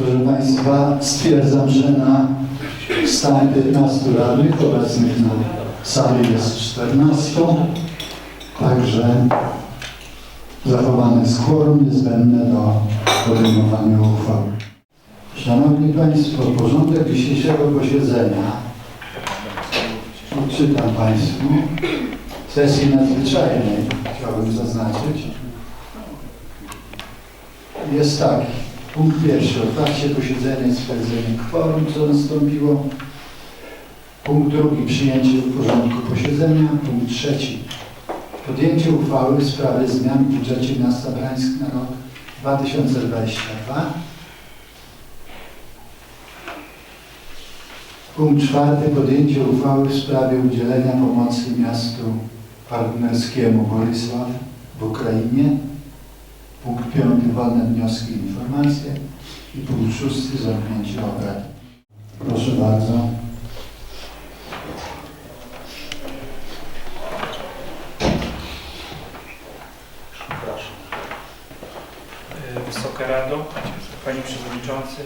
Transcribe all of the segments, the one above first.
Proszę Państwa, stwierdzam, że na stanie 15 radnych obecnych na sali jest 14, także zachowane jest niezbędne do podejmowania uchwały. Szanowni Państwo, porządek dzisiejszego posiedzenia odczytam Państwu sesji nadzwyczajnej, chciałbym zaznaczyć. Jest taki. Punkt pierwszy. Otwarcie posiedzenia i stwierdzenie kworum, co nastąpiło. Punkt drugi. Przyjęcie porządku posiedzenia. Punkt trzeci. Podjęcie uchwały w sprawie zmian w budżecie miasta Brańsk na rok 2022. Punkt czwarty. Podjęcie uchwały w sprawie udzielenia pomocy miastu partnerskiemu Bolesław w Ukrainie. Punkt piąty. Wolne wnioski i informacje. I punkt szósty. Zamknięcie obrad. Proszę bardzo. Przepraszam. E, Wysoka Rado, Panie Przewodniczący,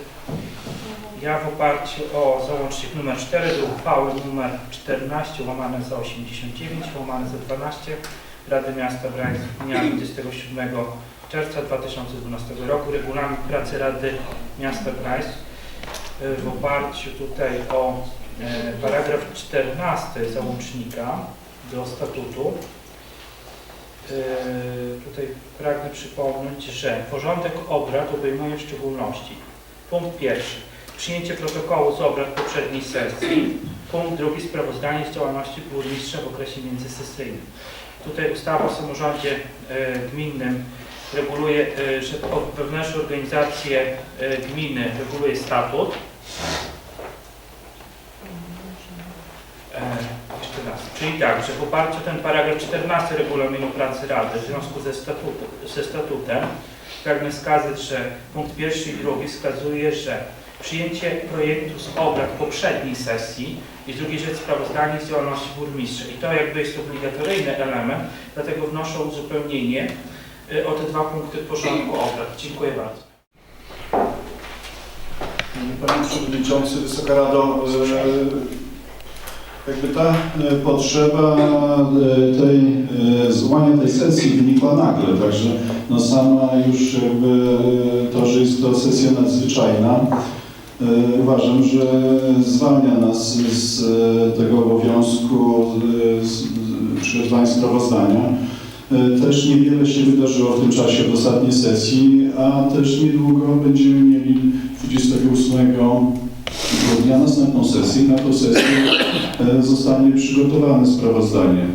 ja w oparciu o załącznik nr 4 do uchwały nr 14 łamane za 89 łamane za 12 Rady Miasta Brańsk dnia 27 czerwca 2012 roku regulamin pracy Rady Miasta Brańsk e, w oparciu tutaj o e, paragraf 14 załącznika do statutu Yy, tutaj pragnę przypomnieć, że porządek obrad obejmuje w szczególności punkt pierwszy przyjęcie protokołu z obrad poprzedniej sesji, punkt drugi sprawozdanie z działalności burmistrza w okresie międzysesyjnym. Tutaj ustawa o samorządzie gminnym reguluje, yy, że wewnętrzne organizacje yy, gminy reguluje statut. E, Jeszcze raz. Czyli tak, że w oparciu o ten paragraf 14 regulaminu pracy Rady w związku ze, ze statutem pragnę wskazać, że punkt pierwszy i drugi wskazuje, że przyjęcie projektu z obrad poprzedniej sesji i drugiej rzecz sprawozdanie z działalności burmistrza. I to jakby jest obligatoryjny element, dlatego wnoszę uzupełnienie o te dwa punkty porządku obrad. Dziękuję bardzo. Panie Przewodniczący, Wysoka Rado, e, jakby ta e, potrzeba tej, zwołania tej sesji wynikła nagle, także no sama już jakby to, że jest to sesja nadzwyczajna, uważam, że zwalnia nas z tego obowiązku z- przygotowania sprawozdania. E, Też niewiele się wydarzyło w tym czasie od ostatniej sesji, a też niedługo będziemy mieli 28 grudnia następną sesję. Na tą sesję e, zostanie przygotowane sprawozdanie.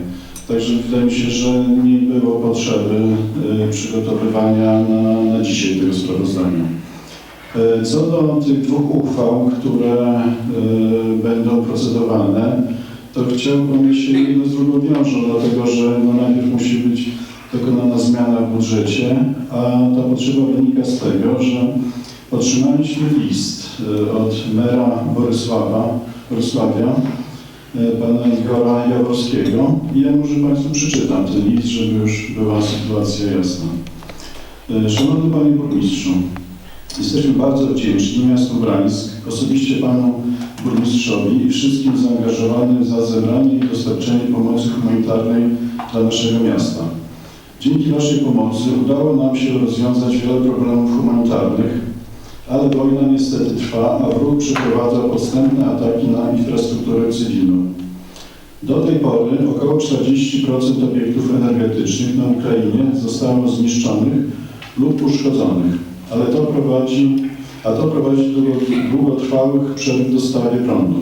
Także wydaje mi się, że nie było potrzeby e, przygotowywania na, na dzisiaj tego sprawozdania. Co do tych dwóch uchwał, które będą procedowane, to chciałbym, się jedno z drugą wiążą, dlatego że no najpierw musi być dokonana zmiana w budżecie, a ta potrzeba wynika z tego, że otrzymaliśmy list e, od mera Borysława, Borysławia, e, pana Igora Jaworskiego ja może Państwu przeczytam ten list, żeby już była sytuacja jasna. E, Szanowny Panie Burmistrzu, jesteśmy bardzo wdzięczni miastu Brańsk, osobiście Panu Burmistrzowi i wszystkim zaangażowanym za zebranie i dostarczenie pomocy humanitarnej dla naszego miasta. Dzięki Waszej pomocy udało nam się rozwiązać wiele problemów humanitarnych, ale wojna niestety trwa, a wróg przeprowadza podstępne ataki na infrastrukturę cywilną. Do tej pory około 40% obiektów energetycznych na Ukrainie zostało zniszczonych lub uszkodzonych, ale to prowadzi, a to prowadzi do długotrwałych przerw w dostawie prądu.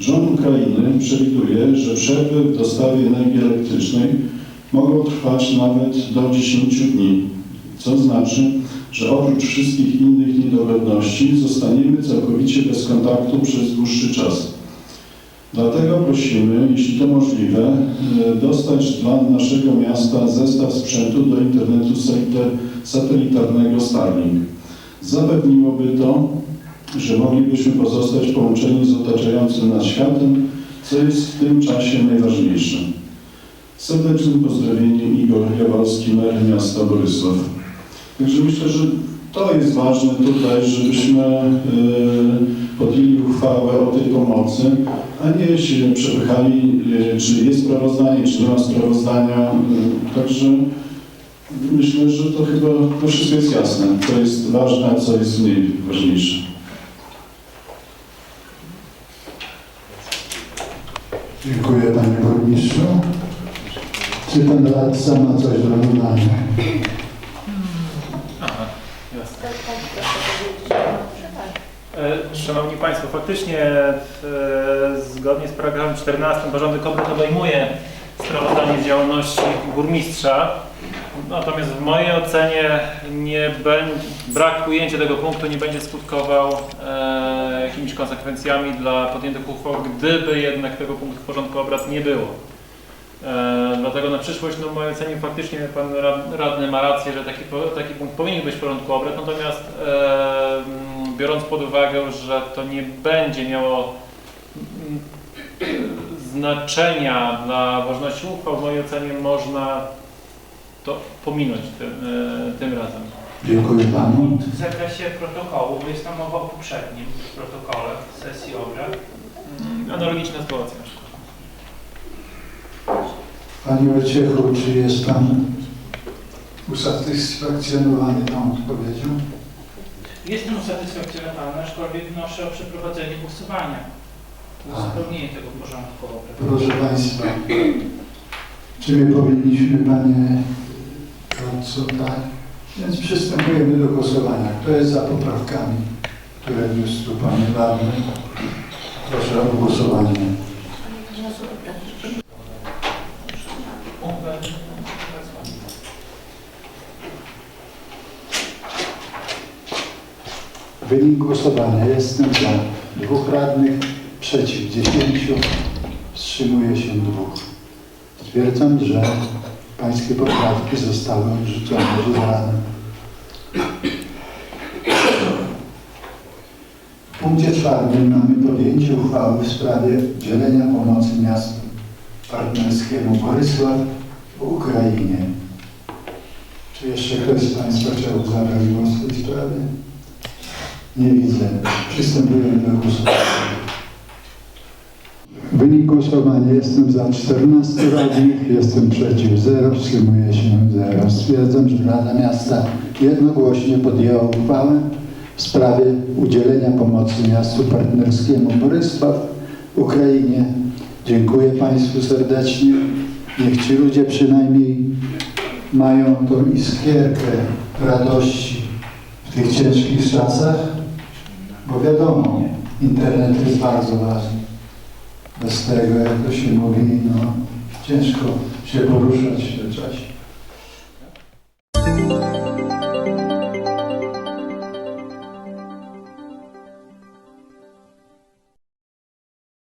Rząd Ukrainy przewiduje, że przerwy w dostawie energii elektrycznej mogą trwać nawet do 10 dni, co znaczy, że oprócz wszystkich innych niedogodności zostaniemy całkowicie bez kontaktu przez dłuższy czas. Dlatego prosimy, jeśli to możliwe, e, dostać dla naszego miasta zestaw sprzętu do internetu satelita- satelitarnego Starlink. Zapewniłoby to, że moglibyśmy pozostać połączeni z otaczającym nas światem, co jest w tym czasie najważniejsze. Serdecznym pozdrowieniem Igor Jaworski, mer miasta Borysław. Także myślę, że to jest ważne tutaj, żebyśmy e, podjęli uchwałę o tej pomocy, a nie się przepychali, e, czy jest sprawozdanie, czy nie ma sprawozdania. E, Także myślę, że to chyba to wszystko jest jasne. Co jest ważne, a co jest mniej ważniejsze. Dziękuję Panie Burmistrzu. Czy Pan Radca ma coś do dodania? Aha, jasne. E, Szanowni Państwo, faktycznie e, zgodnie z paragrafem 14 porządek obrad obejmuje sprawozdanie z działalności burmistrza. Natomiast w mojej ocenie nie brak ujęcia tego punktu nie będzie skutkował e, jakimiś konsekwencjami dla podjętych uchwał, gdyby jednak tego punktu w porządku obrad nie było. E, dlatego na przyszłość, no w mojej ocenie faktycznie pan rad- radny ma rację, że taki, taki punkt powinien być w porządku obrad, natomiast e, biorąc pod uwagę, że to nie będzie miało znaczenia dla ważności uchwał, w mojej ocenie można to pominąć tym, e, tym razem. Dziękuję Panu. W zakresie protokołu, bo jest tam mowa o poprzednim protokole sesji obrad. Mm, Analogiczna sytuacja. Panie Wojciechu, czy jest Pan usatysfakcjonowany tą odpowiedzią? Jestem usatysfakcjonowany, aczkolwiek wnoszę o przeprowadzenie głosowania. A. Uzupełnienie tego porządku obrad. Proszę Państwa, czy my powinniśmy, Panie Radco, tak? Więc przystępujemy do głosowania. Kto jest za poprawkami, które wniósł tu Pan Radny? Proszę o głosowanie. Wynik głosowania. Jestem za. Dwóch radnych, przeciw dziesięciu, wstrzymuje się dwóch. Stwierdzam, że Pańskie poprawki zostały odrzucone przez Radę. W punkcie czwartym mamy podjęcie uchwały w sprawie udzielenia pomocy miastu partnerskiemu Borysław w Ukrainie. Czy jeszcze ktoś z Państwa chciałby zabrać głos w tej sprawie? Nie widzę. Przystępujemy do głosowania. Wynik głosowania. Jestem za 14 radnych, jestem przeciw 0, wstrzymuje się 0. Stwierdzam, że Rada Miasta jednogłośnie podjęła uchwałę w sprawie udzielenia pomocy miastu partnerskiemu Borysław Ukrainie. Dziękuję Państwu serdecznie. Niech ci ludzie przynajmniej mają tą iskierkę radości w tych ciężkich czasach, bo wiadomo, internet jest bardzo ważny. Bez tego, jak to się mówi, no, ciężko się poruszać w czasie.